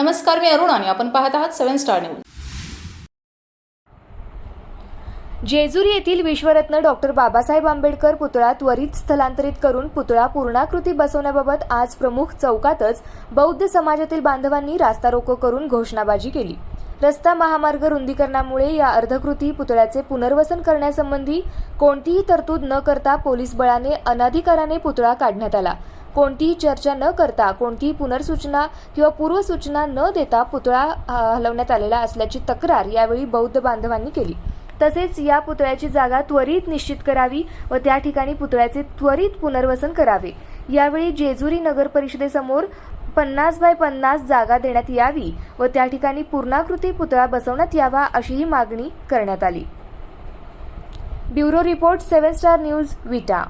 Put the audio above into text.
नमस्कार मी अरुण आणि आपण पाहत आहात सेव्हन स्टार न्यूज. जेजुरी येथील विश्वरत्न डॉक्टर बाबासाहेब आंबेडकर पुतळा त्वरित स्थलांतरित करून पुतळा पूर्णाकृती बसवण्याबाबत आज प्रमुख चौकातच बौद्ध समाजातील बांधवांनी रास्ता रोको करून घोषणाबाजी केली. रस्ता महामार्ग रुंदीकरणामुळे या अर्धकृती पुतळ्याचे पुनर्वसन करण्यासंबंधी कोणतीही तरतूद न करता पोलीस बळाने अनाधिकाराने पुतळा काढण्यात आला. कोणतीही चर्चा न करता कोणतीही पुनर्सूचना किंवा पूर्वसूचना न देता पुतळा हलवण्यात आलेला असल्याची तक्रार यावेळी बौद्ध बांधवांनी केली. तसेच या पुतळ्याची जागा त्वरित निश्चित करावी व त्या ठिकाणी पुतळ्याचे त्वरित पुनर्वसन करावे. यावेळी जेजुरी नगर परिषदेसमोर पन्नास बाय पन्नास जागा देण्यात यावी व त्या ठिकाणी पूर्णाकृती पुतळा बसवण्यात यावा अशीही मागणी करण्यात आली. Bureau report seven star news Vita.